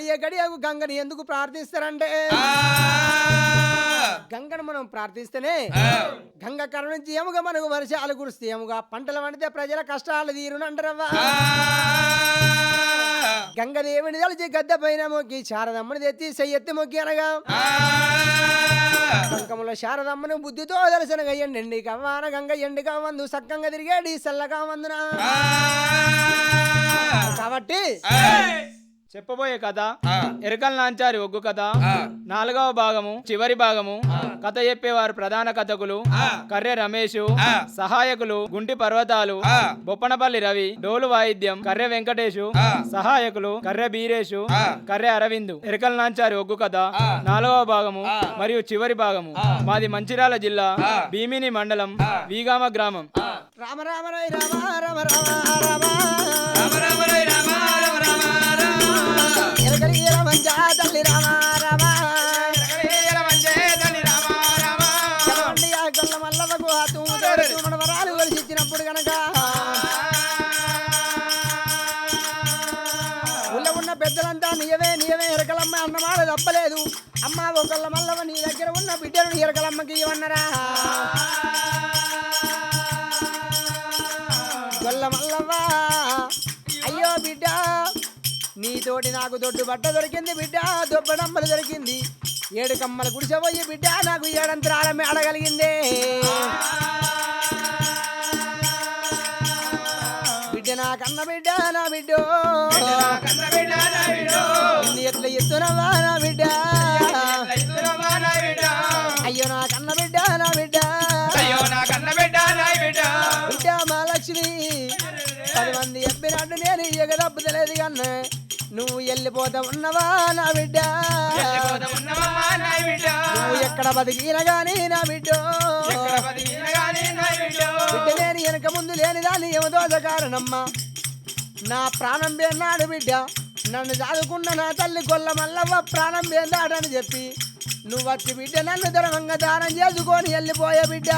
గడియ గడియకు గంగని ఎందుకు ప్రార్థిస్తారంటే? గంగను మనం ప్రార్థిస్తేనే గంగ కరుణించి ఎముగా మనకు వర్షాలు కురుస్తాయి ఎముగా పంటలు పండితే ప్రజల కష్టాలు తీరునంటారవ్వా గంగదేవుని తలిచి గద్దె పైన మొక్కి శారదమ్మని తెచ్చి చెయ్యెత్తి మొక్కి అనగా? కంకముల శారదమ్మను బుద్ధితో దర్శనగా ఎండి కవ్వాన గంగ ఎండి కావందు సక్కంగా తిరిగేడి సల్లగా వందున కాబట్టి చెప్పబోయే కథ ఎరకల్ నాంచారి ఒగ్గు కథ. నాలుగవ భాగము చివరి భాగము. కథ చెప్పేవారు ప్రధాన కథకులు కర్రె రమేష్ సహాయకులు గుంటి పర్వతాలు బొప్పనపల్లి రవి డోలు వాయిద్యం కర్రె వెంకటేషు సహాయకులు కర్రె బీరేషు కర్రె అరవింద్. ఎరకల్ నాంచారి ఒగ్గు కథ నాలుగవ భాగము మరియు చివరి భాగము. మాది మంచిర్యాల జిల్లా భీమిని మండలం వీగామ గ్రామం. రామ రామ రై రామ రామ రామ రామ ఎరగలి రమంజా తల్లి రామ రామ కలవండి ఆ గొల్ల మల్లవకు ఆ తూము తోడు మన వరాలు కొలిసి గనక ఊళ్ళో ఉన్న పెద్దలంతా నీయవే నీయవే ఎరకలమ్మ అన్నమాట తప్పలేదు అమ్మ ఒకళ్ళ మల్లవ నీ దగ్గర ఉన్న బిడ్డను ఎరకలమ్మకి ఇవ్వన్నరా గొల్ల మల్లవ్వ. అయ్యో బిడ్డ నీతోటి నాకు దొడ్డు బట్ట దొరికింది బిడ్డ దొబ్బడమ్మలు దొరికింది. ఏడు కమ్మల గుడిసెపోయి బిడ్డ నాకు ఏడంతరాల మేడ బిడ్డ నా కన్న బిడ్డ నా బిడ్డ. నిన్ను ఎట్లా ఎత్తునవా నా బిడ్డ. అయ్యో నా కన్న బిడ్డ నా బిడ్డ. బిడ్డ మా లక్ష్మి పది మంది చెప్పినట్టు నేను ఎగదప్పుతలేదు కన్నా. నువ్వు వెళ్ళిపోతా ఉన్నవా నా బిడ్డ? నువ్వు ఎక్కడ బతికిన గాని నా బిడ్డ? బిడ్డ లేని వెనక ముందు లేని దాన్ని ఏమదోజ కారణమ్మా. నా ప్రాణం పేనాడు బిడ్డ. నన్ను చదువుకున్న నా తల్లి గొల్ల మల్లవ్వ ప్రాణం పేందాడని చెప్పి నువ్వు వచ్చి బిడ్డ నన్ను ధర్మంగా దానం చేసుకొని వెళ్ళిపోయే బిడ్డ.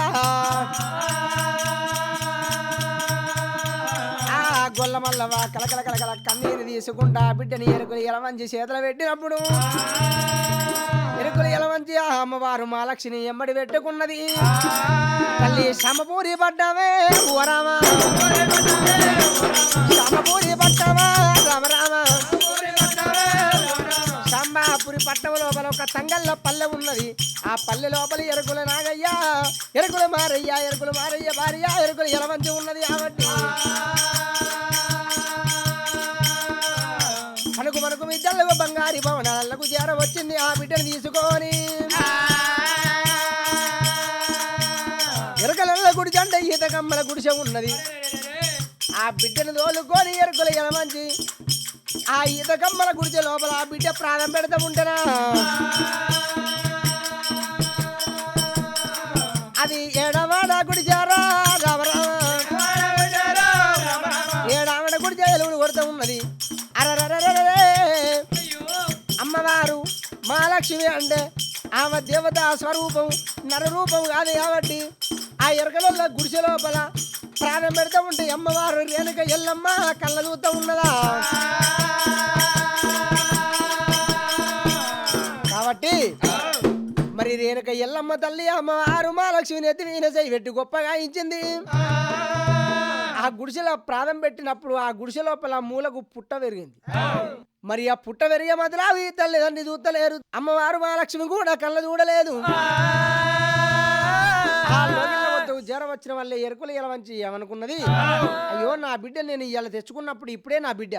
గొల్ల మల్లవ్వ కలకల కలకల కన్నీరు తీసుకుంటా బిడ్డని ఎరుకులు ఎలమంచి చేతులు పెట్టినప్పుడు. ఎరుకులు ఎలమంచి ఆ అమ్మవారు మా ఎమ్మడి పెట్టుకున్నది. తల్లి సమపూరి పడ్డావే రామ. సమపూరి పడ్డావా రామ రామ. పురి పట్టణ లోపల ఒక తంగల్లో పల్లె ఉన్నది. ఆ పల్లె లోపల ఎరుకుల నాగయ్య ఎరుకుల మారయ్య ఎరుకుల మారయ్య భార్య ఎరుకుల ఎలమంచి ఉన్నది కాబట్టి మనకు మనకు విద్యలకు బంగారి భవనాలకు చేర వచ్చింది ఆ బిడ్డను తీసుకొని. ఎరుకల గుడి జంట ఈత కమ్మల గుడిసె ఉన్నది. ఆ బిడ్డను తోలుకొని ఎరుకుల ఎలమంచి ఆ ఈత కమ్మల లోపల ఆ బిడ్డ ప్రాణం పెడతా ఉంటేనా అది ఏడవాడ గుడిచారా రామరామ. ఏడావిడ గుడిచే ఎలుగుడు కొడుతూ ఉన్నది. అరరరరరే. అమ్మవారు మహాలక్ష్మి అంటే ఆమె దేవత స్వరూపం నరరూపం కాదు కాబట్టి ఆ ఎరకలలో గుడిసె లోపల ప్రాణం పెడతా ఉంటే అమ్మవారు రేణుక ఎల్లమ్మ కళ్ళ చూస్తూ ఉన్నదా మరి ఎల్లమ్మ తల్లి అమ్మవారు మహాలక్ష్మిని ఎత్తి వీణ పెట్టి గొప్పగా ఇచ్చింది. ఆ గుడిసెలో ప్రాణం పెట్టినప్పుడు ఆ గుడిసె లోపల మూలకు పుట్ట పెరిగింది. మరి ఆ పుట్ట పెరిగే మధ్యలో అవి తల్లిదండ్రి చూస్తలేరు. అమ్మవారు మహాలక్ష్మి కూడా కళ్ళ చూడలేదు. జ్వరం వచ్చిన వల్లే ఎరుకులు ఎలవంచి ఏమనుకున్నది? అయ్యో నా బిడ్డ నేను ఇవాళ తెచ్చుకున్నప్పుడు ఇప్పుడే నా బిడ్డ.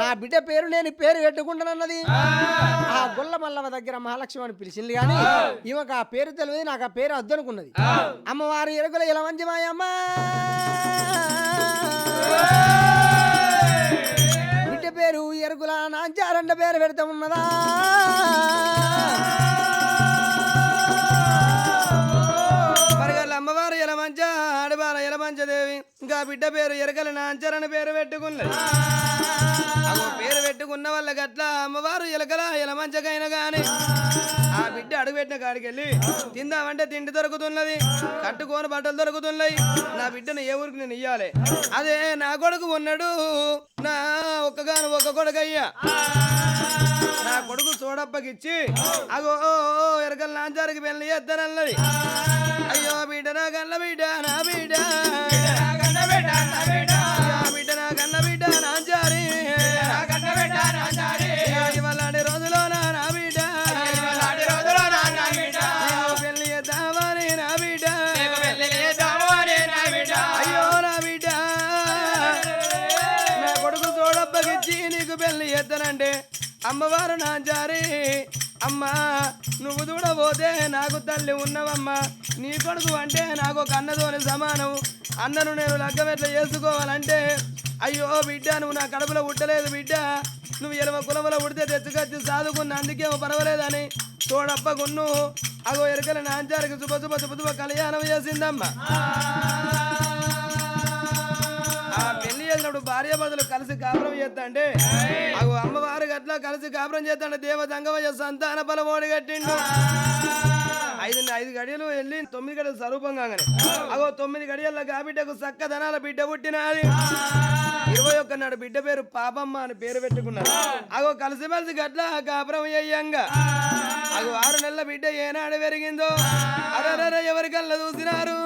నా బిడ్డ పేరు నేను పేరు పెట్టుకుంటానన్నది ఆ. గొల్ల మల్లవ దగ్గర మహాలక్ష్మి అని పిలిచింది కానీ ఈమెకు ఆ పేరు తెలియదు నాకు ఆ పేరు అద్దనుకున్నది. అమ్మవారు ఎరుకుల ఎలవంచి మాయమ్మ. బిడ్డ పేరు ఎరుగుల నాంచారండ పేరు పెడతా ఉన్నదా అమ్మవారు ఎలమంచ ఆడబాల ఎలమంచదేవి ఇంకా బిడ్డ పేరు ఎరకల నాంచరని పేరు పెట్టుకున్నది. పేరు పెట్టుకున్న వాళ్ళ గట్ల అమ్మవారు ఎలకల ఎలమంచకైనా గాని. ఆ బిడ్డ అడుగుపెట్టిన కాడికి వెళ్ళి తిందామంటే తిండి దొరుకుతున్నది కట్టుకోని బట్టలు దొరుకుతున్నాయి. నా బిడ్డను ఏ ఊరికి నేను ఇయ్యాలి? అదే నా కొడుకు ఉన్నాడు. నా ఒక్కగాను ఒక్క కొడుకు అయ్యా నా కొడుకు చూడప్పకిచ్చి అగో ఎరకల నాంచారికి పెళ్ళి చేస్తానన్నది. అయ్యో బిడ్డ నా కళ్ళ బిడ్డ నా బిడ్డ. అంటే అమ్మవారు నా జారి. అమ్మా నువ్వు చూడబోతే నాకు తల్లి ఉన్నవమ్మా. నీ కొడుకు అంటే నాకు ఒక అన్నతోని సమానం. అన్నను నేను లగ్గమెట్ల చేసుకోవాలంటే అయ్యో బిడ్డ నువ్వు నా కడుపులో పుట్టలేదు బిడ్డ. నువ్వు ఎలవ కులములో ఉడితే తెచ్చుకొచ్చి సాదుకున్న అందుకే పర్వాలేదని. తోడప్పకున్ను అగో ఎరకల నాంచారికి శుభ శుభ శుభ శుభ కళ్యాణం చేసిందమ్మా. ఆ పెళ్ళి చేసినప్పుడు భార్య బదులు కలిసి కాపురం చేస్తాంటే అగో అమ్మవారు గట్లా కలిసి కాపురం చేస్తాంటే దేవ దంగమయ్య సంతాన బలమోడి కట్టిండు. ఐదు ఐదు గడియలు వెళ్ళి తొమ్మిది గడియలు స్వరూపం కాగానే అగో తొమ్మిది గడియల గా బిడ్డకు సక్క ధనాల బిడ్డ పుట్టినది. ఇరవై ఒక్క నాడు బిడ్డ పేరు పాపమ్మ అని పేరు పెట్టుకున్నారు అగో కలిసి మెలిసి గట్ల కాపురం అయ్యంగా అగో ఆరు నెలల బిడ్డ ఏనాడు పెరిగిందో? అరే ఎవరికల్లా చూసినారు?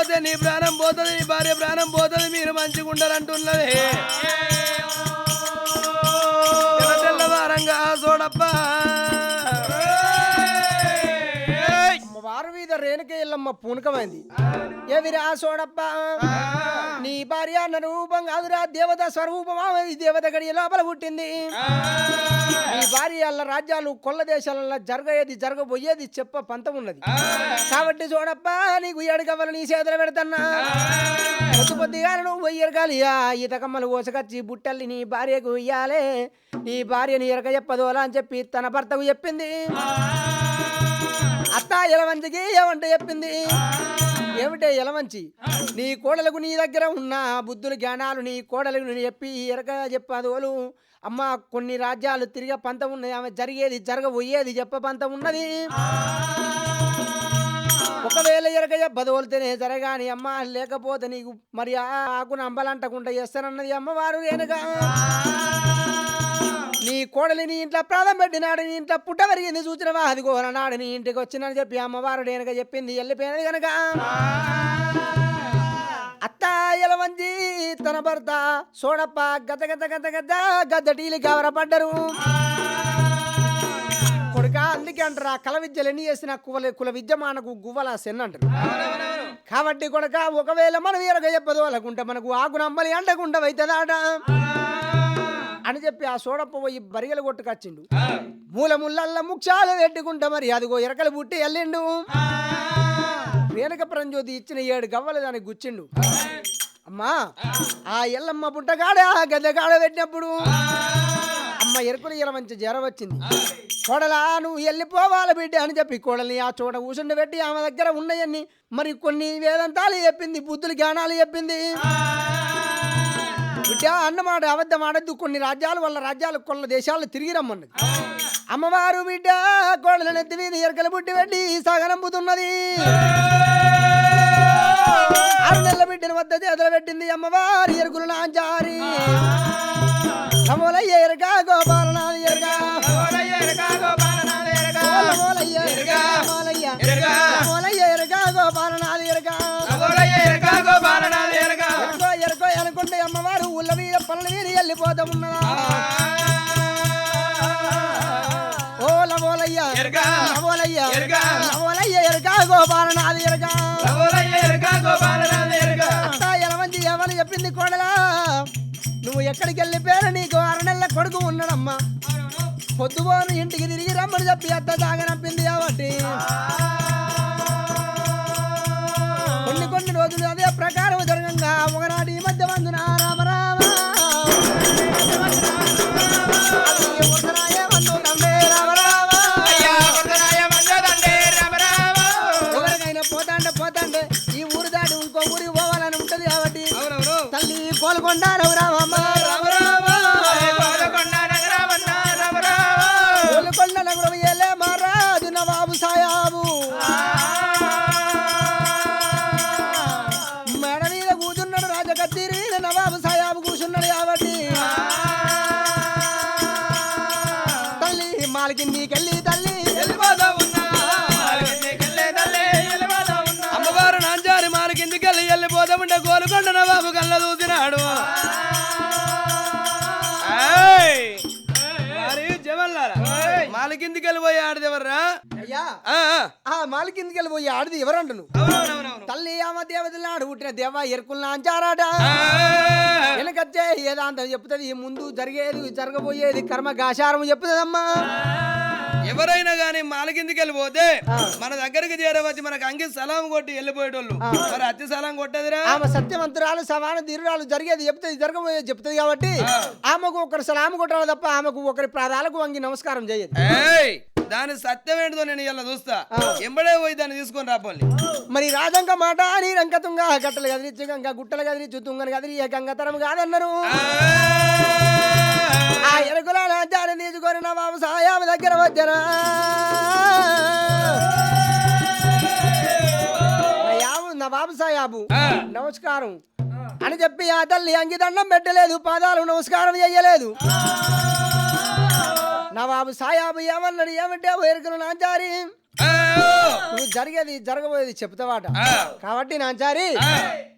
లేకపోతే నీ ప్రాణం పోతుంది నీ భార్య ప్రాణం పోతుంది మీరు మంచిగా ఉండాలంటున్నది. తెల్ల తెల్లవారంగా చూడప్ప వెనక మీద ఎల్లమ్మ పూనకమైంది ఎవిరా సోడప్ప? నీ భార్య అన్న రూపం కాదురా దేవత స్వరూపమా దేవత గడియ లోపల పుట్టింది. నీ భార్య అల్ల రాజ్యాలు కొల్ల దేశాలలో జరగేది జరగబోయేది చెప్ప పంతం ఉన్నది. కాబట్టి చూడప్ప నీకు ఏడుకవ్వలు నీ చేతులు పెడతన్నా. పొద్దు పొద్దుగా నువ్వు ఎరగాలి. ఈత కమ్మలు కోసకొచ్చి బుట్టల్ని నీ భార్యకు ఇయ్యాలే. నీ భార్యని ఎరక చెప్పదోలా అని చెప్పి తన భర్తకు చెప్పింది. అత్త ఎలమంచికి ఏమంటే చెప్పింది? ఏమిటే ఎలవంచి నీ కోడలకు నీ దగ్గర ఉన్న బుద్ధులు జ్ఞానాలు నీ కోడలకు నేను చెప్పి ఎరక చెప్పాదోలు అమ్మ కొన్ని రాజ్యాలు తిరిగే పంతం ఉన్నది. ఆమె జరిగేది జరగబోయేది చెప్ప పంతం ఉన్నది. ఒకవేళ ఎరక చెప్పదోలితేనే జరగాని అమ్మ లేకపోతే నీకు మరి ఆ ఆకును అంబలంటకుండా చేస్తానన్నది అమ్మవారు ఏనుగా నీ కోడలి నీ ఇంట్లో ప్రాణం పెట్టినాడు నీ ఇంట్లో పుట్ట పెరిగింది చూచినవా? అది నాడు నీ ఇంటికి వచ్చినని చెప్పి అమ్మవారు డేనక చెప్పింది వెళ్ళిపోయినది కనుక అత్త ఎలవంజి తన భర్త సోడప్ప గత గత గత గత గద్దటీలు గవరపడ్డరు. కొడుక అందుకే అంటారా కల విద్యలు ఎన్ని చేసిన కుల కుల విద్య మనకు గువ్వల సెన్ అంటారు. కాబట్టి కొడక ఒకవేళ మనం ఎరగ చెప్పదు వాళ్ళకుంటే మనకు ఆకును అమ్మలి అండకుండా అవుతుందాట అని చెప్పి ఆ సోడప్ప పోయి బరిగలు కొట్టుకొచ్చిండు. మూల ముళ్ళల్ల ముక్షాలు పెట్టుకుంటా మరి అదిగో ఎరకలు పుట్టి వెళ్ళిండు రేణుక పరంజ్యోతి ఇచ్చిన ఏడు గవ్వలు దానికి గుచ్చిండు. అమ్మా ఆ. ఎల్లమ్మ పుట్టగాడ ఆ గద్దగాడ పెట్టినప్పుడు అమ్మ ఎరుకులు ఎల మంచి జ్వరం వచ్చింది. కోడలా నువ్వు వెళ్ళిపోవాలి బిడ్డ అని చెప్పి కోడల్ని ఆ చోట కూర్చుండి పెట్టి ఆమె దగ్గర ఉన్నాయన్ని మరి కొన్ని వేదంతాలు చెప్పింది బుద్ధులు జ్ఞానాలు చెప్పింది. బిడ్డ అన్నమాట అబద్ధం ఆడద్దు. కొన్ని రాజ్యాలు వాళ్ళ రాజ్యాలు కొల్ల దేశాలు తిరిగి రమ్మన్నది. అమ్మవారు బిడ్డ కోడల నెత్తి మీద ఎరకల బుట్టి పెట్టి సాగనంపుతున్నది ఆరు నెలల బిడ్డను వద్ద చేతులు పెట్టింది అమ్మవారి ఎరుకులు నాంచారి. సమూలయ్య ఎరక గోపాలనాథ్ ఎరక. వెళ్ళిపోతా ఉన్నదా ఓ లవోలయ్య లవోలయ్య లవోలయ్య ఎరక గోపాలనాథ్ ఎరక అత్త ఎలమంచి ఎవరు చెప్పింది కోడలా? నువ్వు ఎక్కడికి వెళ్ళిపోయారు నీకు ఆరు నెలల కొడుకు ఉన్నాడమ్మా. పొద్దుపోను ఇంటికి తిరిగి రమ్మని చెప్పి అత్త తాగనంపింది కాబట్టి. కొన్ని కొన్ని రోజులు అదే ప్రకారం జరగంగా. ఒకనాటి ఈ మధ్య వందున రామ తల్లి మాలి కిందికి వెళ్ళిపోయి ఆడిది ఎవరంట నువ్వు. తల్లి ఆమె దేవతలు ఆడు పుట్టిన దేవ ఎరుకులు నాంచారాట ఆ, వెనకచ్చే ఏదాంతం చెప్తుంది? ముందు జరిగేది జరగబోయేది కర్మ గాశారం చెప్తుందమ్మా. ఎవరైనా గానీ మాల కిందికి వెళ్ళిపోతే మన దగ్గరికి చేరవచ్చి మనకు అంగి సలాం కొట్టి వెళ్ళిపోయేటోళ్ళు. మరి అతి సలాం కొట్టదురా? ఆమె సత్యవంతురాలు సమాన ధీరురాలు జరిగేది చెప్తుంది జరగబోయేది చెప్తుంది కాబట్టి ఆమెకు ఒకరి సలాము కొట్టాలి తప్ప ఆమెకు ఒకరి ప్రాధాలకు వంగి నమస్కారం చేయదు దాని సత్యం ఏంటిదో నేను ఇలా చూస్తా. ఎంబడే పోయి దాన్ని తీసుకొని రాపోలి మరి రాజంక మాట అని రంకతుంగా గట్టలు కదిలిచ్చు గంగ గుట్టలు కదిలిచ్చు తుంగని కదిలి ఏ గంగతరం కాదన్నారు. ఆ. ఎరుకుల రాజ్యాన్ని తీసుకొని నా బాబు సాయాబు దగ్గర వచ్చరా. నా బాబు సాయాబు నమస్కారం. అని చెప్పి ఆ తల్లి అంగిదండం పెట్టలేదు పాదాలు నమస్కారం చెయ్యలేదు. నా బాబు సాయాబు ఏమన్నాడు ఏమంటే ఎరుకలు నాంచారి? నువ్వు జరిగేది జరగబోయేది చెప్తావాట కాబట్టి నాంచారి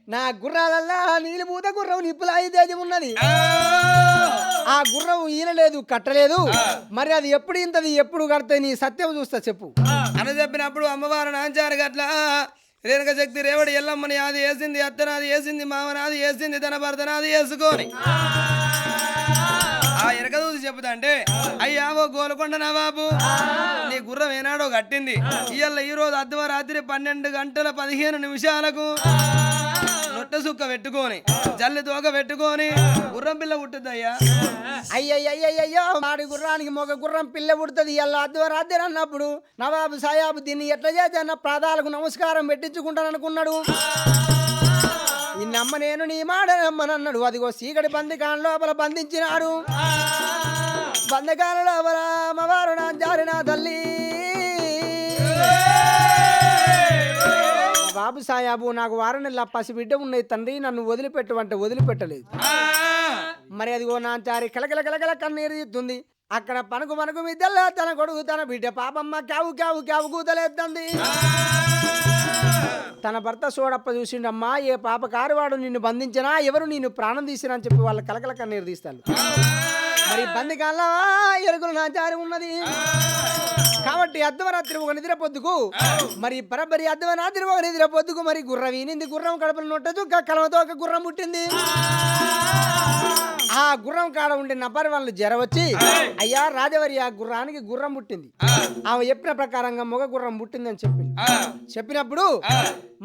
నా గుర్రాలల్లా నీళ్ళు పూత గుర్రం నిప్పుల ఐదేజం ఉన్నది. ఆ. గుర్రం ఈనలేదు కట్టలేదు. మరి అది ఎప్పుడు ఇంతది ఎప్పుడు కడితే నీ సత్యం చూస్తా చెప్పు. అని చెప్పినప్పుడు అమ్మవారు నాంచారు గట్ల రేణుక శక్తి రేవడి ఎల్లమ్మని అది వేసింది అత్తనాది వేసింది మామనాది వేసింది తన భర్తనాది వేసుకొని ఆ చెబుతా చూసి చెబుతాంటే అయ్యా ఓ గోలకొండ నా బాబు. నీ గుర్రం ఏనాడో కట్టింది. ఇవాళ ఈ రోజు అర్ధవరాత్రి పన్నెండు గంటల పదిహేను నిమిషాలకు నొట్ట సుక్క పెట్టుకొని జల్లి తోక పెట్టుకొని గుర్రం పిల్ల పుట్టుద్దయ్యా? అయ్యయ్యయ్యయ్యో మాడి గుర్రానికి మొగ గుర్రం పిల్ల పుడుతుంది. ఇలా అర్ధవరాత్రి అన్నప్పుడు నవాబు సాయాబు దీన్ని ఎట్లా చేసి అన్న ప్రాదాలకు నమస్కారం పెట్టించుకుంటాను అనుకున్నాడు ఈ నమ్మ నేను నీ మాట నమ్మనన్నాడు. అదిగో సీకటి బందికాల లోపల బంధించినాడు. బంధకాల లోపల అమ్మవారు నా జారిన తల్లి. నా బాబు సాయాబు నాకు వారం నెలల పసి బిడ్డ ఉన్నది తండ్రి. నన్ను వదిలిపెట్టు అంటే వదిలిపెట్టలేదు. మరి అదిగో నా చారి కలకల కలకల కన్నీరు తీస్తుంది అక్కడ పనుకు మనకు మిద్దెల్లా తన కొడుకు తన బిడ్డ పాపమ్మ క్యావు క్యావు క్యావు కూతలేస్తుంది తన భర్త సోడప్ప చూసిండమ్మా ఏ పాప కారువాడు నిన్ను బంధించినా ఎవరు నిన్ను ప్రాణం తీసినా అని చెప్పి వాళ్ళ కలకల కన్నీరు తీస్తాను మరి బందికాల ఎరుగులు నా జారి ఉన్నది. కాబట్టి అర్ధవరాత్రి ఒక నిద్ర పొద్దుకు మరి పరబరి అర్ధవరాత్రి ఒక నిద్ర పొద్దుకు మరి గుర్రం ఈనింది గుర్రం కడపలు నొట్టదు కలవతో ఒక గుర్రం పుట్టింది. ఆ గుర్రం కాడ ఉండే నబ్బరి వాళ్ళు జర వచ్చి అయ్యా రాజవరి ఆ గుర్రానికి గుర్రం పుట్టింది. ఆమె చెప్పిన ప్రకారంగా మొగ గుర్రం పుట్టిందని చెప్పింది. చెప్పినప్పుడు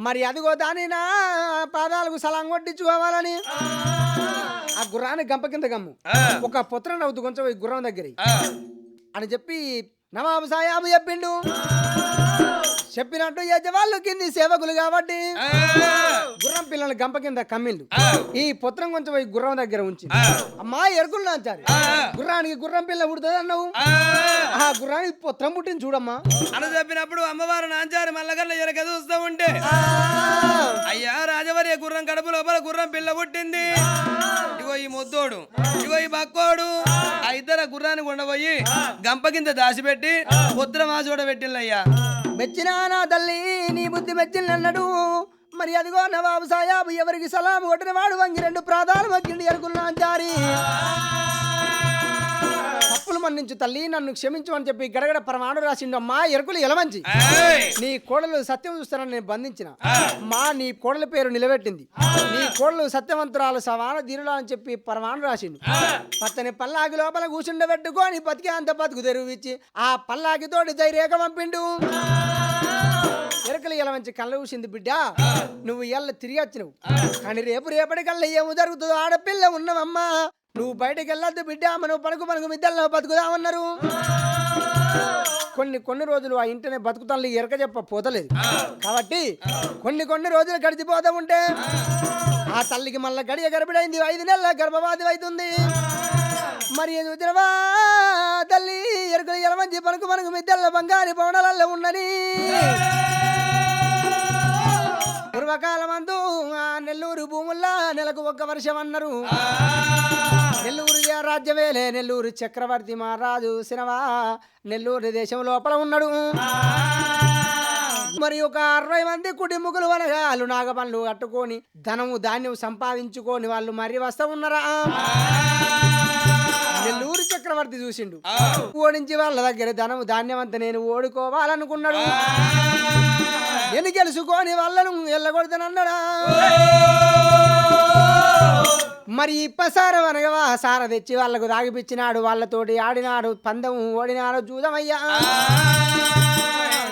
మరి అదిగో దాని నా పాదాలకు సలాం కొట్టించుకోవాలని. ఆ గుర్రాన్ని గంప కింద గమ్ము. ఒక పుత్ర నవ్వుతూ కొంచెం ఈ గుర్రం దగ్గర అని చెప్పి నవాబు సాయాబు చెప్పిండు. చెప్పినట్టు యజమానులు కింది సేవకులు కాబట్టి గుర్రం పిల్లలు గంప కింద కమ్మిళ్ళు ఈ పుత్రం కొంచెం పోయి గుర్రం దగ్గర ఉంచి. అమ్మా ఎరుకులు నాంచారు. గుర్రానికి గుర్రం పిల్ల పుడుతుంది అన్నావు. ఆ. గుర్రానికి పుత్రం పుట్టింది చూడమ్మా. అని చెప్పినప్పుడు అమ్మవారు నాంచారు మల్లగల్ల ఎరక చూస్తూ ఉంటే. అయ్యా రాజవర్య గుర్రం కడుపు లోపల గుర్రం పిల్ల పుట్టింది. ఇగో ఈ ముద్దోడు ఇగో ఈ బక్కోడు. ఆ ఇద్దరు ఆ గుర్రాన్ని కొండపోయి గంప కింద దాచిపెట్టి ముద్ర మాసోడ పెట్టిందయ్యా మెచ్చినా నా తల్లి నీ బుద్ధి మెచ్చింది మరి అదిగో నవాబు సాయాబు ఎవరికి సలాం కొట్టిన వాడు వంగి రెండు ప్రాధాలు మొక్కిండి అనుకున్నాను జారీ. తప్పులు మన్నించు తల్లి నన్ను క్షమించు అని చెప్పి గడగడ పరమాణు రాసిండు. అమ్మా ఎరుకులు ఎలమంచి. నీ కోడలు సత్యం చూస్తానని నేను బంధించిన. మా నీ కోడల పేరు నిలబెట్టింది. నీ కోడలు సత్యవంతురాలు సమాన ధీరులు అని చెప్పి పరమాణు రాసిండు. పచ్చని పల్లాకి లోపల కూర్చుండబెట్టుకొని బతికే అంత బతుకు తెరువిచ్చి ఆ పల్లాకి తోటి ధైర్యక పంపిండు. ఎరకలు ఇలా మంచి కళ్ళ చూసింది బిడ్డ. నువ్వు ఎల్ల తిరిగి వచ్చినవు. కానీ రేపు రేపటి కల్లా ఏమి జరుగుతుందో ఆడపిల్ల ఉన్నవమ్మా. నువ్వు బయటకు వెళ్ళొద్దు బిడ్డ మనం పడుకు మనకు మిద్దల్లో బతుకుదామన్నారు. కొన్ని కొన్ని రోజులు ఆ ఇంటనే బతుకుతాను ఎరక చెప్ప పోతలేదు. కాబట్టి కొన్ని కొన్ని రోజులు గడిచిపోతా ఉంటే ఆ తల్లికి మళ్ళీ గడియ గర్భిడైంది ఐదు నెలల గర్భవాది అవుతుంది. మరి చూసినవా? తల్లి ఎరుకలు ఎలమంచి పనుకు మనకు మిద్దెల్లో బంగారు పవనాలలో ఉన్నది. పూర్వకాలమందు ఆ నెల్లూరు భూముల్లా నెలకు ఒక్క వర్షం అన్నారు. నెల్లూరు రాజ్యమేలే నెల్లూరు చక్రవర్తి మహారాజు సినవా నెల్లూరు దేశం లోపల ఉన్నాడు. మరి ఒక అరవై మంది కుటుంబకులు అనగా వాళ్ళు నాగపనులు కట్టుకొని ధనము ధాన్యం సంపాదించుకొని వాళ్ళు మరి వస్తా ఉన్నారా? నెల్లూరు చక్రవర్తి చూసిండు. ఓడించి వాళ్ళ దగ్గర ధనము ధాన్యం అంతా నేను ఓడుకోవాలనుకున్నాడు. నేను గెలుచుకొని వాళ్ళను ఎల్లగొడతానన్నాడా మరి ఇప్పసారం అనగా సార తెచ్చి వాళ్ళకు తాగిపించినాడు వాళ్ళతోటి ఆడినాడు పందం ఓడినాడు చూదమయ్యా.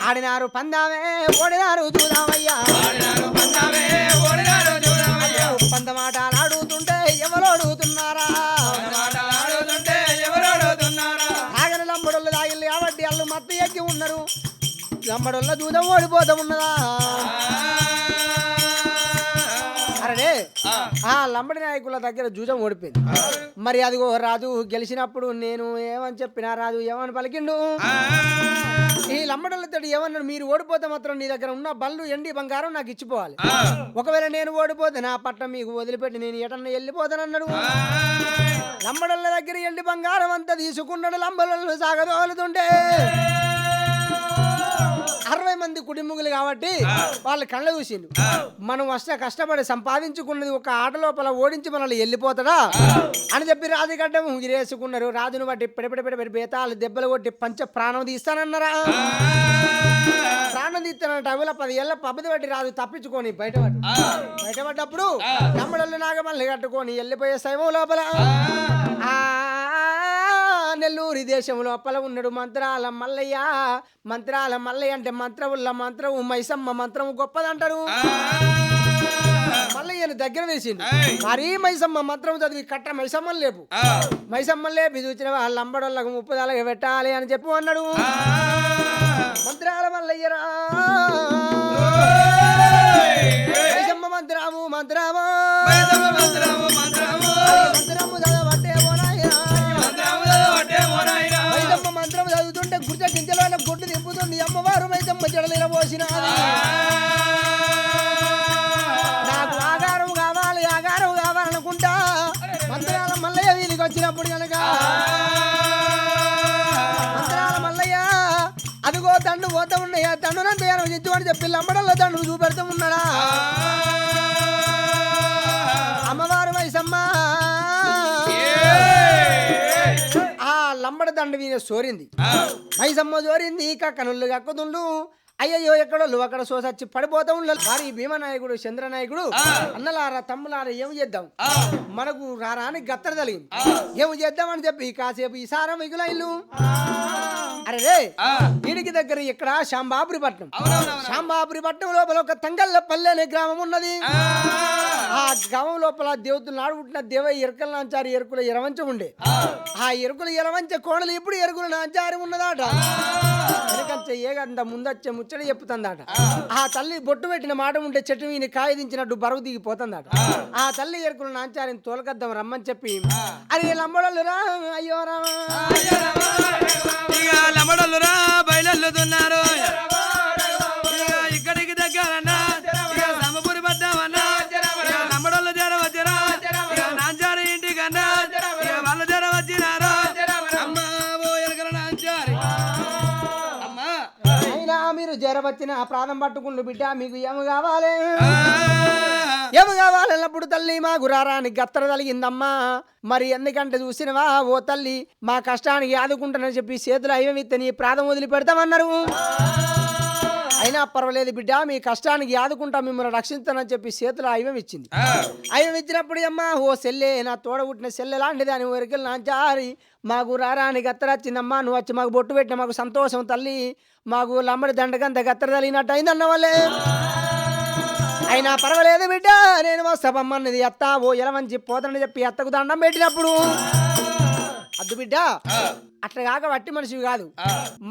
ఆడినారు పందామే ఓడినారు చూదామయ్యా. పందమాటాలు ఆడుతుంటే ఎవరు అడుగుతున్నారా? లంబడోళ్ళ దూదం ఓడిపోతా ఉన్నదా? అరే ఆ. లంబడి నాయకుల దగ్గర జూజం ఓడిపోయింది. మరి అదిగో రాజు గెలిచినప్పుడు నేను ఏమని చెప్పినా రాజు ఏమని పలికిండు? ఈ లంబడోళ్ళతో ఏమన్నాడు మీరు ఓడిపోతే మాత్రం నీ దగ్గర ఉన్న బళ్ళు ఎండి బంగారం నాకు ఇచ్చిపోవాలి. ఒకవేళ నేను ఓడిపోతే నా పట్టం మీకు వదిలిపెట్టి నేను ఎటన్నా వెళ్ళిపోతానన్నాడు. లంబడోళ్ళ దగ్గర ఎండి బంగారం అంతా తీసుకున్నాడు లంబడోళ్ళు సాగదోలుతుంటే. అరవై మంది కుటుంబములు కాబట్టి వాళ్ళు కళ్ళ చూసిండు మనం అష్ట కష్టపడి సంపాదించుకున్నది ఒక ఆట లోపల ఓడించి మనల్ని వెళ్ళిపోతాడా? అని చెప్పి రాజుగడ్డం గిరేసుకున్నారు రాజును బట్టి పెడపెడ పెడపెడి బేతాలు దెబ్బలు కొట్టి పంచ ప్రాణం తీస్తానన్నారా? ప్రాణం తీస్తానంటే అవిల పది ఏళ్ళ పబ్బది బట్టి రాజు తప్పించుకొని బయటపడ్డు బయటపడ్డప్పుడు తమ్ముడల్లు నాగమల్లి కట్టుకొని వెళ్ళిపోయే శైవం లోపల. ఆ. నెల్లూరి దేశం లోపల ఉన్నాడు మంత్రాల మల్లయ్య. మంత్రాల మల్లయ్య అంటే మంత్రముల మంత్రము మైసమ్మ మంత్రము గొప్పదంటారు. మల్లయ్యను దగ్గర వేసిండు. మరీ మైసమ్మ మంత్రం చదివి కట్ట మైసమ్మని లేపు మైసమ్మని లేపి చూసిన వాళ్ళ లంబడోళ్ళకు ముప్పదాలకి పెట్టాలి అని చెప్పి అన్నాడు. మంత్రాల మల్లయ్యరా మైసమ్మ మంత్రాము మంత్రామా మంత్రము అమ్మవారు జడలిన నాకు ఆగారం కావాలి ఆగారం కావాలనుకుంటా. మంత్రాల మల్లయ్య వీధికి వచ్చినప్పుడు కనుక మంత్రాల మల్లయ్య అదిగో తండ్రి పోతా ఉన్నాయా? తండ్రునంత ఇచ్చు అని చెప్పి లంబడల్లో తండ్రి చూపెడుతూ ఉన్నాడా? దండ మీద సోరింది. మైసమ్మ జోరింది కక్కనుళ్ళు కక్కుతుండు అయ్యయ్యో ఎక్కడోళ్ళు అక్కడ సోసచ్చి పడిపోతా ఉండాలి. వారి భీమనాయకుడు చంద్రనాయకుడు అన్నలారా తమ్ములారా ఏమి చేద్దాం? మనకు రారాని గత్తర తలిగింది ఏమి చేద్దామని చెప్పి కాసేపు ఈ సారం మిగులైలు అరే వీడికి దగ్గర ఇక్కడ శాంబాపురి పట్నం. శాంబాపురి పట్నం లోపల ఒక తంగళ్ళ పల్లె అనే గ్రామం ఉన్నది. ఆ గవం లోపల దేవతలు నాడు పుట్టిన దేవ ఎరుకల నాంచారి ఎరుకుల ఎరవంచ ఉండే. ఆ. ఎరుకుల ఎరవంచ కోడలు ఇప్పుడు ఎరుకుల నాంచారి ఉన్నదాట. వెనకంచ ఏగంట ముందచ్చే ముచ్చట చెప్పుతుందట. ఆ. తల్లి బొట్టు పెట్టిన మాట ఉంటే చెట్టు వీని కాయదించినట్టు బరువు దిగిపోతుందట. ఆ. తల్లి ఎరుకుల నాంచారిని తోలకద్దాం రమ్మని చెప్పి అది లంబడలు రా అయ్యో రా. ఇక మీరు జరవచ్చిన ఆ ప్రాణం పట్టుకుంటూ బిడ్డ మీకు ఏమి కావాలి? ఏమి కావాలన్నప్పుడు తల్లి మా గురారానికి గత్తర తలిగిందమ్మా మరి ఎందుకంటే చూసినవా? ఓ తల్లి మా కష్టానికి ఆదుకుంటానని చెప్పి చేతులు అయ్యం ఇస్తే నీ ప్రాణం వదిలి పెడతామన్నారు అయినా పర్వాలేదు బిడ్డ మీ కష్టానికి ఆదుకుంటా మిమ్మల్ని రక్షిస్తానని చెప్పి చేతులు అయ్యం ఇచ్చింది అయ్యం ఇచ్చినప్పుడు అమ్మా ఓ సెల్లే నా తోడ పుట్టిన సెల్లె లాంటిది అని ఊరికి నా జారి మాకు రారాని గత్తర వచ్చిందమ్మా నువ్వు వచ్చి మాకు బొట్టు పెట్టిన మాకు సంతోషం తల్లి. మాకు లమ్మడి దండకంత గత్తర తలిగినట్టు అయిందన్న వాళ్ళే అయినా పర్వాలేదు బిడ్డ నేను వస్తామన్నది అత్త ఓ ఎలమంచి పోతానని చెప్పి అత్తకు దండం పెట్టినప్పుడు. అద్దు బిడ్డ అట్లా కాక వట్టి మనిషివి కాదు.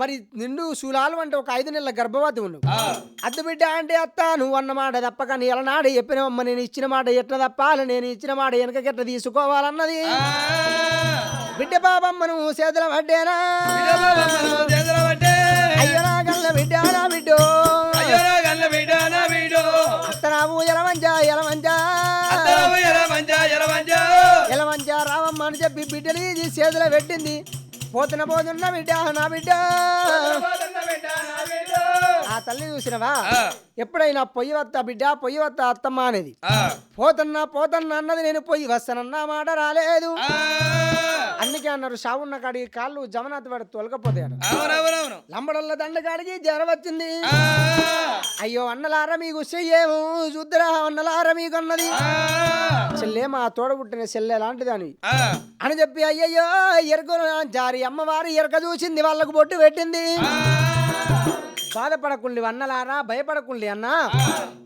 మరి నిండు శూలాలు అంటే ఒక ఐదు నెలల గర్భవతి ఉన్నావు అద్దు బిడ్డ అంటే అత్త నువ్వు అన్న మాట తప్పక నీ ఎలనాడు చెప్పినవమ్మ నేను ఇచ్చిన మాట ఎట్లా తప్పాలి నేను ఇచ్చిన మాట వెనకకెట్లా తీసుకోవాలన్నది. బిడ్డ పాపమ్మ నువ్వు చేతుల పడ్డేనా? గల్ల బిడ్డో గల్ల బిడ్డో. అని చెప్పి బిడ్డని తీసి చేతిలో పెట్టింది. పోతున్న పోతున్న బిడ్డ నా బిడ్డ. ఆ తల్లి చూసినవా? ఎప్పుడైనా పొయ్యి వత్త బిడ్డ పొయ్యి వత్త అత్తమ్మ అనేది. పోతన్నా పోతన్నా అన్నది నేను పొయ్యి వస్తానన్నా మాట రాలేదు. అందుకే అన్నారు షావున్న కాడికి కాళ్ళు జమనాథ్ వాడు అవునవునవును. లంబడల్ల దండ కాడికి జ్వరం వచ్చింది. అయ్యో అన్నలారా మీకు చెయ్యేము చూద్దరా అన్నలారా మీకు అన్నది చెల్లే మా తోడ పుట్టిన చెల్లె లాంటిదని. అని. చెప్పి అయ్యయ్యో ఎరుకను జారి అమ్మవారు ఎరక చూసింది వాళ్ళకు బొట్టు పెట్టింది. బాధపడకుండి అన్నలారా భయపడకుండి అన్న.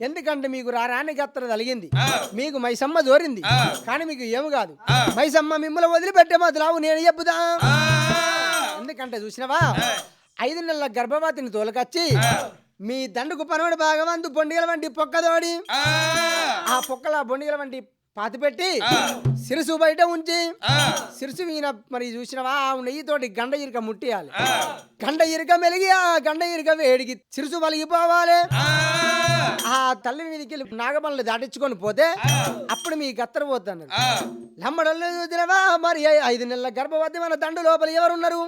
ఎందుకంటే మీకు రారాని గత్తర తలిగింది. మీకు మైసమ్మ జోరింది కానీ మీకు ఏమి కాదు. మైసమ్మ మిమ్మల్ని వదిలిపెట్టే మొదలావు నేను చెప్పుదా ఎందుకంటే చూసినవా? ఐదు నెలల గర్భవతిని తోలకచ్చి మీ దండుకు పనవడి భాగవంతు బొండిగల వంటి పొక్కదోడి. ఆ, ఆ పొక్కల బొండిగల వంటి పాతి పెట్టి సిరుసు బయట ఉంచి సిరుసు వీణ మరి చూసినవా? ఆ నెయ్యితోటి గండ ఇరుక ముట్టియాలి. గండ ఇరుక మెలిగి ఆ గండ ఇరుక వేడికి సిరుసు వలిగిపోవాలి ఆ. తల్లి మీదకి వెళ్ళి నాగబల్ని దాటించుకొని పోతే అప్పుడు మీ గత్తర పోతాను. లంబడల్లు చూసినవా? మరి ఐదు నెలల గర్భవతి మన దండు లోపల ఎవరున్నారు?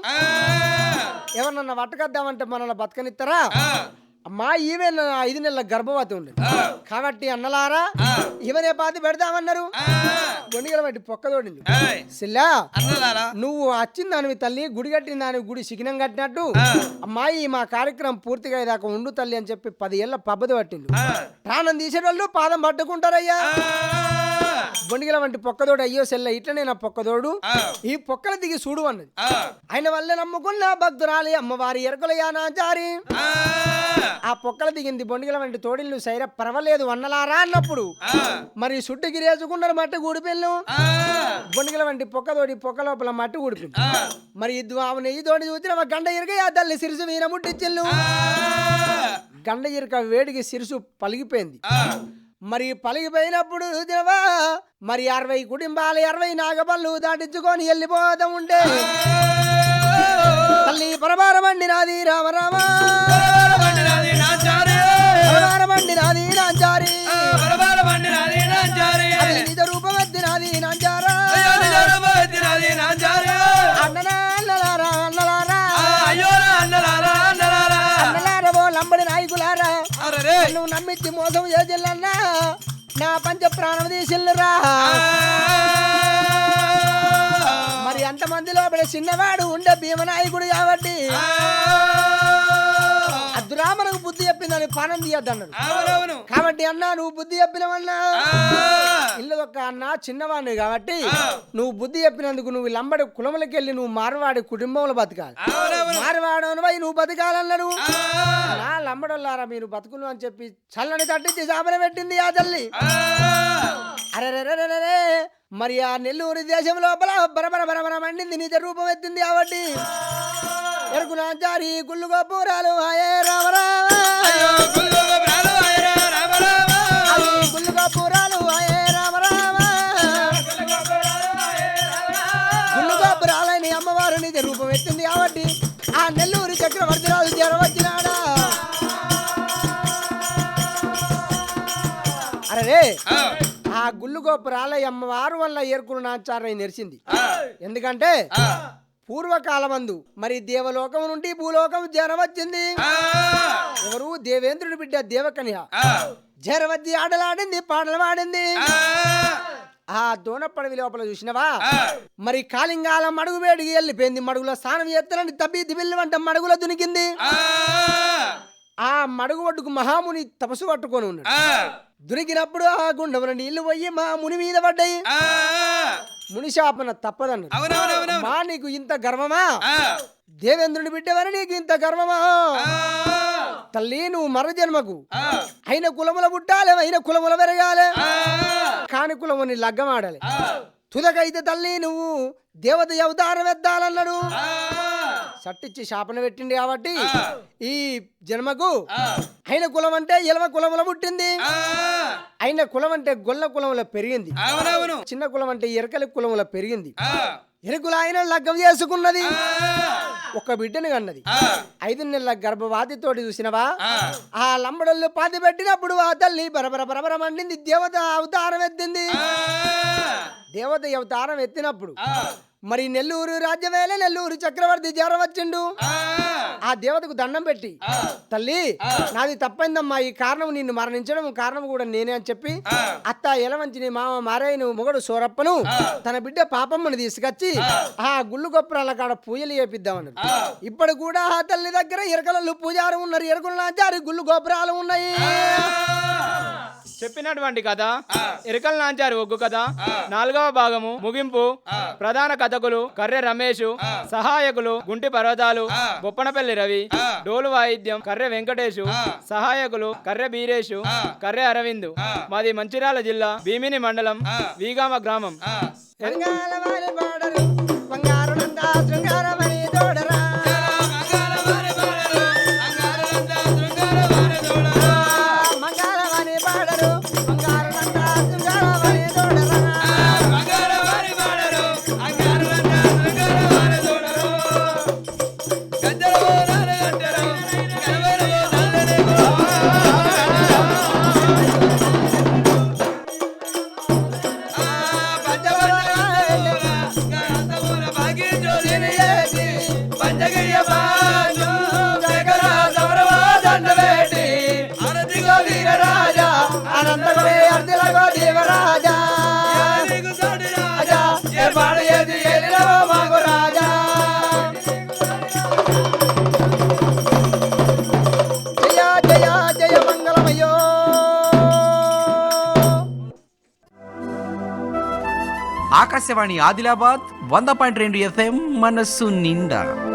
ఎవరన్నా వట్టకద్దామంటే మనల్ని బతకనిస్తారా అమ్మా ఈమె నా ఐదు నెలల గర్భవతి ఉంది కాబట్టి అన్నలారా ఈమెనే పాతి పెడదామన్నారు. గొండిగల బట్టి పొక్కదోడింది సిల్లా నువ్వు వచ్చిన దానివి తల్లి గుడి కట్టిన దాని గుడి శిఖినం కట్టినట్టు అమ్మాయి మా కార్యక్రమం పూర్తిగా అయ్యేదాకా ఉండు తల్లి అని చెప్పి పది ఏళ్ళ పబ్బది పట్టిండు. ప్రాణం తీసేటోళ్ళు పాదం పట్టుకుంటారయ్యా. బొండిగల వంటి పొక్కదోడు అయ్యో సెల్ల ఇట్లనే నా పొక్కదోడు. ఈ పొక్కల దిగి చూడు అన్నది. ఆయన వల్ల నమ్ముకున్న భక్తురాలి అమ్మవారి ఎరకలయానా జారి. ఆ. పొక్కల దిగింది బొండిగల వంటి తోడిల్లు సైర పర్వాలేదు అన్నలారా అన్నప్పుడు. మరి చుట్టు గిరేసుకున్నారు మట్టి గూడిపిల్లు బొండిగల వంటి పొక్కతోటి పొక్క లోపల మట్టి ఊడిపింది మరి ఇద్దు నెయ్యి తోటి చూసిన గండ ఇరక ఆ తల్లి సిరుసు వీణ ముట్టిచ్చిల్లు గండ ఇరక వేడికి సిరుసు పలిగిపోయింది. మరి పలిగిపోయినప్పుడు చూసినవా మరి అరవై కుటుంబాలు అరవై నాగపళ్ళు దాటించుకొని వెళ్ళిపోతా ఉంటే? తల్లి పరమారమండి నాది రామ రామ పండినది నా చారే పరమారమండి నాది నాంచారి నమ్మించి మోసం చేసిల్లన్నా నా పంచ ప్రాణం తీసిల్లురా. మరి అంతమంది లోపల చిన్నవాడు ఉండే భీమనాయకుడు కాబట్టి బుద్ధి చెప్పిందని పానం తీయద్దన్నాడు. కాబట్టి అన్నా నువ్వు బుద్ధి చెప్పినవన్నా? ఇల్లు ఒక అన్న చిన్నవాడిని కాబట్టి నువ్వు బుద్ధి చెప్పినందుకు నువ్వు లంబడి కులములకి వెళ్ళి నువ్వు మారవాడి కుటుంబంలో బతకాలి. మారవాడను పోయి నువ్వు బతకాలన్నాడు. నా లంబడోళ్ళారా మీరు బతుకులు అని చెప్పి చల్లని తట్టించి చాపన పెట్టింది ఆ తల్లి. అరే మరి ఆ నెల్లూరు దేశం లోపల బరబర బరబర మండింది నిజ రూపం ఎత్తింది కాబట్టి. నాచారి గుళ్ళు గోపురాలు ఆయే రామరామ. అరే ఆ. గుళ్ళు గోపురాల అమ్మవారు వల్ల ఏర్కులు నాచారని నెరిసింది. ఎందుకంటే పూర్వకాలమందు మరి దేవలోకం నుండి భూలోకం జ్వరం వచ్చింది ఎవరు దేవేంద్రుడి బిడ్డ దేవకన్య. జ్వరం వచ్చి ఆటలాడింది పాటలు పాడింది ఆ దోనపడవి లోపల చూసినవా? మరి కాలింగాల మడుగు వేడికి వెళ్ళిపోయింది. మడుగులో స్నానం ఎత్తలని తబ్బి దిబిల్లి వంట మడుగులో దునికింది. ఆ. మడుగు ఒడ్డుకు మహాముని తపస్సు పట్టుకొని ఉన్నాడు. దునికినప్పుడు ఆ గుండమున నీళ్ళు పోయి మా ముని మీద పడ్డాయి. ముని శాపన తప్పదన్నది. మా నీకు ఇంత గర్వమా? దేవేంద్రుని బిడ్డవని నీకు ఇంత గర్వమా? తల్లి నువ్వు మర జన్మకు అయిన కులముల పుట్టాలి అయిన కులముల పెరగాలి. కాని కులముని లగ్గమాడాలి. తుదకైతే తల్లి నువ్వు దేవత అవతారం ఎత్తాలన్నాడు సట్టిచ్చి శాపన పెట్టింది కాబట్టి ఈ జన్మకు అయిన కులం అంటే ఎలవ కులముల పుట్టింది. అయిన కులం అంటే గొల్ల కులముల పెరిగింది. చిన్న కులం అంటే ఎరకల కులముల పెరిగింది. ఎరుకులు ఆయన లగ్గం చేసుకున్నది. ఒక బిడ్డని కన్నది. ఐదు నెలల గర్భవాతితోటి చూసినవా? ఆ. లంబడల్లు పాతి పెట్టినప్పుడు ఆ తల్లి బరబర బరబర మండింది దేవత అవతారం ఎత్తింది. దేవత అవతారం ఎత్తినప్పుడు మరి నెల్లూరు రాజ్యవేళ నెల్లూరు చక్రవర్తి జ్వరం వచ్చిండు ఆ దేవతకు దండం పెట్టి తల్లి నాది తప్పైందమ్మా ఈ కారణం నిన్ను మరణించడం కారణం కూడా నేనే అని చెప్పి అత్త ఎలవంచి నీ మామ మారాయను మొగడు సోరప్పను తన బిడ్డ పాపమ్మను తీసుకొచ్చి ఆ. గుళ్ళు గొప్పరాల కాడ పూజలు చేపిద్దామన్నారు. ఇప్పుడు కూడా ఆ తల్లి దగ్గర ఎరకలలు పూజారు ఉన్నారు ఎరకలు నాచారు గుళ్ళు గోపురాలు ఉన్నాయి. చెప్పినటువంటి కథ ఎరకల నాంచారి ఒగ్గు కథ నాలుగవ భాగము ముగింపు ప్రధాన కథకులు కర్రె రమేష్ సహాయకులు గుంటి పర్వతాలు బొప్పనపల్లి రవి డోలు వాయిద్యం కర్రె వెంకటేషు సహాయకులు కర్రె బీరేషు కర్రె అరవింద్. మాది మంచిర్యాల జిల్లా భీమిని మండలం వీగామ గ్రామం. ఆదిలాబాద్ వంద పాయింట్ రెండు ఎఫ్ఎం మనస్సు నిండా.